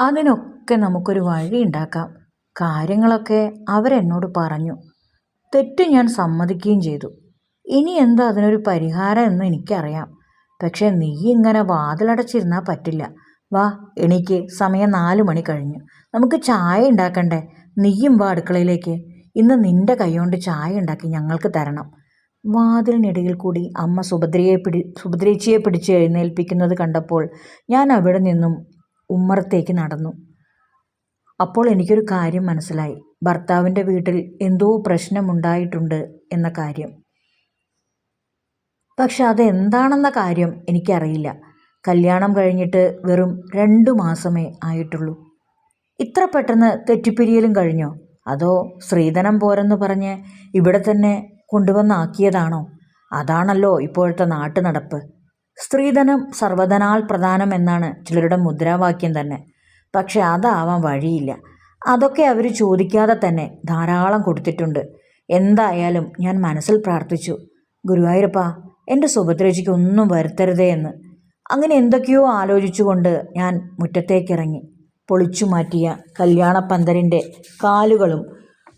അതിനൊക്കെ നമുക്കൊരു വഴി ഉണ്ടാക്കാം. കാര്യങ്ങളൊക്കെ അവരെന്നോട് പറഞ്ഞു. തെറ്റ് ഞാൻ സമ്മതിക്കുകയും ചെയ്തു. ഇനി എന്താ അതിനൊരു പരിഹാരം എന്ന് എനിക്കറിയാം. പക്ഷേ നീ ഇങ്ങനെ വാതിലടച്ചിരുന്നാൽ പറ്റില്ല. വാ എനിക്ക് സമയം നാല് മണി കഴിഞ്ഞു. നമുക്ക് ചായ ഉണ്ടാക്കണ്ടേ? നീയും വാ അടുക്കളയിലേക്ക്. ഇന്ന് നിന്റെ കൈകൊണ്ട് ചായ ഉണ്ടാക്കി ഞങ്ങൾക്ക് തരണം. വാതിലിനിടയിൽ കൂടി അമ്മ സുഭദ്രയെ പിടി സുഭദ്രേച്ചിയെ പിടിച്ച് എഴുന്നേൽപ്പിക്കുന്നത് കണ്ടപ്പോൾ ഞാൻ അവിടെ നിന്നും ഉമ്മറത്തേക്ക് നടന്നു. അപ്പോൾ എനിക്കൊരു കാര്യം മനസ്സിലായി. ഭർത്താവിന്റെ വീട്ടിൽ എന്തോ പ്രശ്നമുണ്ടായിട്ടുണ്ട് എന്ന കാര്യം. പക്ഷെ അതെന്താണെന്ന കാര്യം എനിക്കറിയില്ല. കല്യാണം കഴിഞ്ഞിട്ട് വെറും രണ്ട് മാസമേ ആയിട്ടുള്ളൂ. ഇത്ര പെട്ടെന്ന് തെറ്റിപ്പിരിയലും കഴിഞ്ഞോ? അതോ സ്ത്രീധനം പോരെന്ന് പറഞ്ഞ് ഇവിടെ തന്നെ കൊണ്ടുവന്നാക്കിയതാണോ? അതാണല്ലോ ഇപ്പോഴത്തെ നാട്ടു നടപ്പ് സ്ത്രീധനം സർവധനാൽ പ്രധാനം എന്നാണ് ചിലരുടെ മുദ്രാവാക്യം തന്നെ. പക്ഷെ അതാവാൻ വഴിയില്ല. അതൊക്കെ അവർ ചോദിക്കാതെ തന്നെ ധാരാളം കൊടുത്തിട്ടുണ്ട്. എന്തായാലും ഞാൻ മനസ്സിൽ പ്രാർത്ഥിച്ചു. ഗുരുവായൂരപ്പ എന്റെ സുഭദ്രജിക്ക് ഒന്നും വരുത്തരുതേ എന്ന്. അങ്ങനെ എന്തൊക്കെയോ ആലോചിച്ചുകൊണ്ട് ഞാൻ മുറ്റത്തേക്കിറങ്ങി. പൊളിച്ചു മാറ്റിയ കല്യാണപ്പന്തലിന്റെ കാലുകളും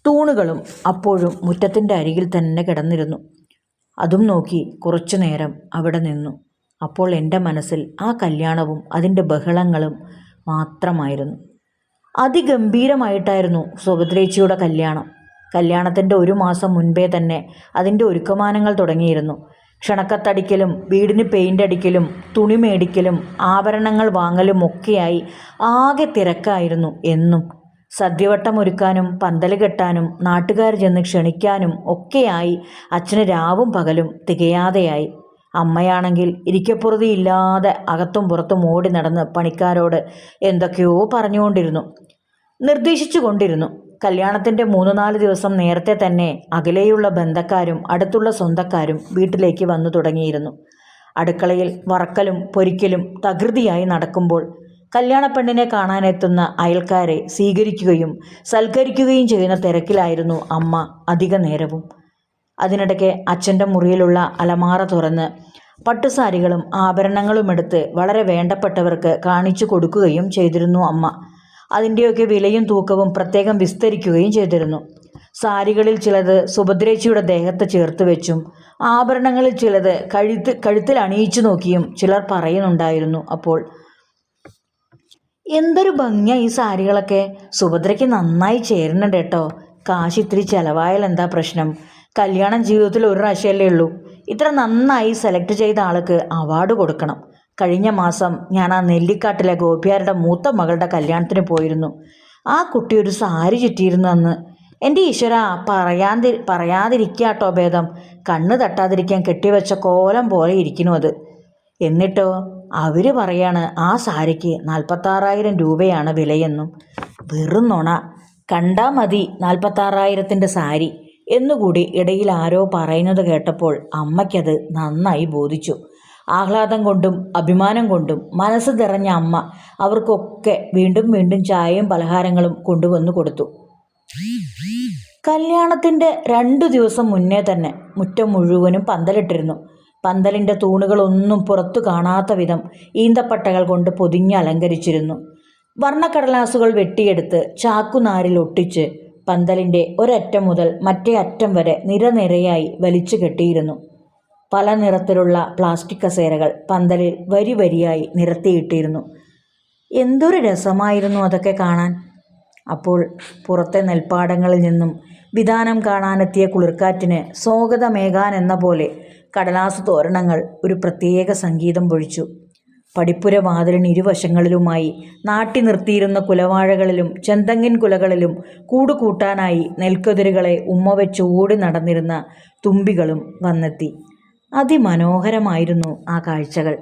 തൂണുകളും അപ്പോഴും മുറ്റത്തിന്റെ അരികിൽ തന്നെ കിടന്നിരുന്നു. അതും നോക്കി കുറച്ചു നേരം അവിടെ നിന്നു. അപ്പോൾ എന്റെ മനസ്സിൽ ആ കല്യാണവും അതിന്റെ ബഹളങ്ങളും മാത്രമായിരുന്നു. അതിഗംഭീരമായിട്ടായിരുന്നു സുഭദ്രേച്ചിയുടെ കല്യാണം. കല്യാണത്തിന്റെ ഒരു മാസം മുൻപേ തന്നെ അതിന്റെ ഒരുക്കമാനങ്ങൾ തുടങ്ങിയിരുന്നു. ക്ഷണക്കത്തടിക്കലും വീടിന് പെയിന്റ് അടിക്കലും തുണി മേടിക്കലും ആഭരണങ്ങൾ വാങ്ങലും ഒക്കെയായി ആകെ തിരക്കായിരുന്നു എന്നും സദ്യവട്ടം ഒരുക്കാനും പന്തൽ കെട്ടാനും നാട്ടുകാർ ചെന്ന് ക്ഷണിക്കാനും ഒക്കെയായി അച്ഛന് രാവും പകലും തികയാതെയായി. അമ്മയാണെങ്കിൽ ഇരിക്കപ്പുറതി ഇല്ലാതെ അകത്തും പുറത്തും ഓടി നടന്ന് പണിക്കാരോട് എന്തൊക്കെയോ പറഞ്ഞുകൊണ്ടിരുന്നു. നിർദ്ദേശിച്ചു കൊണ്ടിരുന്നു. കല്യാണത്തിന്റെ മൂന്ന് നാല് ദിവസം നേരത്തെ തന്നെ അകലെയുള്ള ബന്ധക്കാരും അടുത്തുള്ള സ്വന്തക്കാരും വീട്ടിലേക്ക് വന്നു തുടങ്ങിയിരുന്നു. അടുക്കളയിൽ വറക്കലും പൊരിക്കലും തകൃതിയായി നടക്കുമ്പോൾ കല്യാണപ്പെണ്ണിനെ കാണാനെത്തുന്ന അയൽക്കാരെ സ്വീകരിക്കുകയും സൽക്കരിക്കുകയും ചെയ്യുന്ന തിരക്കിലായിരുന്നു അമ്മ അധിക നേരവും അതിനിടയ്ക്ക് അച്ഛന്റെ മുറിയിലുള്ള അലമാറ തുറന്ന് പട്ടുസാരികളും ആഭരണങ്ങളും എടുത്ത് വളരെ വേണ്ടപ്പെട്ടവർക്ക് കാണിച്ചു കൊടുക്കുകയും ചെയ്തിരുന്നു അമ്മ. അതിന്റെയൊക്കെ വിലയും തൂക്കവും പ്രത്യേകം വിസ്തരിക്കുകയും ചെയ്തിരുന്നു. സാരികളിൽ ചിലത് സുഭദ്രേച്ചിയുടെ ദേഹത്ത് ചേർത്ത് വെച്ചും ആഭരണങ്ങളിൽ ചിലത് കഴുത്ത് കഴുത്തിൽ അണിയിച്ചു നോക്കിയും ചിലർ പറയുന്നുണ്ടായിരുന്നു അപ്പോൾ. എന്തൊരു ഭംഗിയാ ഈ സാരികളൊക്കെ. സുഭദ്രയ്ക്ക് നന്നായി ചേരുന്നുണ്ട് കേട്ടോ. കാശ് ഇത്തിരി ചിലവായാൽ എന്താ പ്രശ്നം? കല്യാണം ജീവിതത്തിൽ ഒരു പ്രാവശ്യമല്ലേ ഉള്ളൂ. ഇത്ര നന്നായി സെലക്ട് ചെയ്ത ആൾക്ക് അവാർഡ് കൊടുക്കണം. കഴിഞ്ഞ മാസം ഞാൻ ആ നെല്ലിക്കാട്ടിലെ ഗോപിയാരുടെ മൂത്ത മകളുടെ കല്യാണത്തിന് പോയിരുന്നു. ആ കുട്ടി ഒരു സാരി ചുറ്റിയിരുന്നു അന്ന്. എന്റെ ഈശ്വര പറയാതി പറയാതിരിക്കാട്ടോ ഭേദം. കണ്ണ് തട്ടാതിരിക്കാൻ കെട്ടിവെച്ച കോലം പോലെ ഇരിക്കുന്നു അത്. എന്നിട്ടോ അവർ പറയാണ് ആ സാരിക്ക് നാൽപ്പത്താറായിരം രൂപയാണ് വിലയെന്നും. വെറും നുണ. കണ്ടാ മതി നാൽപ്പത്താറായിരത്തിന്റെ സാരി. എന്നുകൂടി ഇടയിൽ ആരോ പറയുന്നത് കേട്ടപ്പോൾ അമ്മയ്ക്കത് നന്നായി ബോധിച്ചു. ആഹ്ലാദം കൊണ്ടും അഭിമാനം കൊണ്ടും മനസ്സ് നിറഞ്ഞ അമ്മ അവർക്കൊക്കെ വീണ്ടും വീണ്ടും ചായയും പലഹാരങ്ങളും കൊണ്ടുവന്നു കൊടുത്തു. കല്യാണത്തിന്റെ രണ്ടു ദിവസം മുന്നേ തന്നെ മുറ്റം മുഴുവനും പന്തലിട്ടിരുന്നു. പന്തലിന്റെ തൂണുകളൊന്നും പുറത്തു കാണാത്ത വിധം ഈന്തപ്പട്ടകൾ കൊണ്ട് പൊതിഞ്ഞ് അലങ്കരിച്ചിരുന്നു. വർണക്കടലാസുകൾ വെട്ടിയെടുത്ത് ചാക്കുനാരിൽ ഒട്ടിച്ച് പന്തലിന്റെ ഒരറ്റം മുതൽ മറ്റേ അറ്റം വരെ നിരനിരയായി വലിച്ചു കെട്ടിയിരുന്നു. പല നിറത്തിലുള്ള പ്ലാസ്റ്റിക് കസേരകൾ പന്തലിൽ വരി വരിയായി നിരത്തിയിട്ടിരുന്നു. എന്തൊരു രസമായിരുന്നു അതൊക്കെ കാണാൻ. അപ്പോൾ പുറത്തെ നെൽപ്പാടങ്ങളിൽ നിന്നും വിധാനം കാണാനെത്തിയ കുളിർക്കാറ്റിന് സ്വാഗതമേകാൻ എന്ന പോലെ കടലാസ് തോരണങ്ങൾ ഒരു പ്രത്യേക സംഗീതം പൊഴിച്ചു. പടിപ്പുര വാതിലിന് ഇരുവശങ്ങളിലുമായി നാട്ടി നിർത്തിയിരുന്ന കുലവാഴകളിലും ചെന്തങ്ങിൻ കുലകളിലും കൂടുകൂട്ടാനായി നെൽക്കുതിരുകളെ ഉമ്മ വെച്ച് ഓടി നടന്നിരുന്ന തുമ്പികളും വന്നെത്തി. അതിമനോഹരമായിരുന്നു ആ കാഴ്ചകൾ.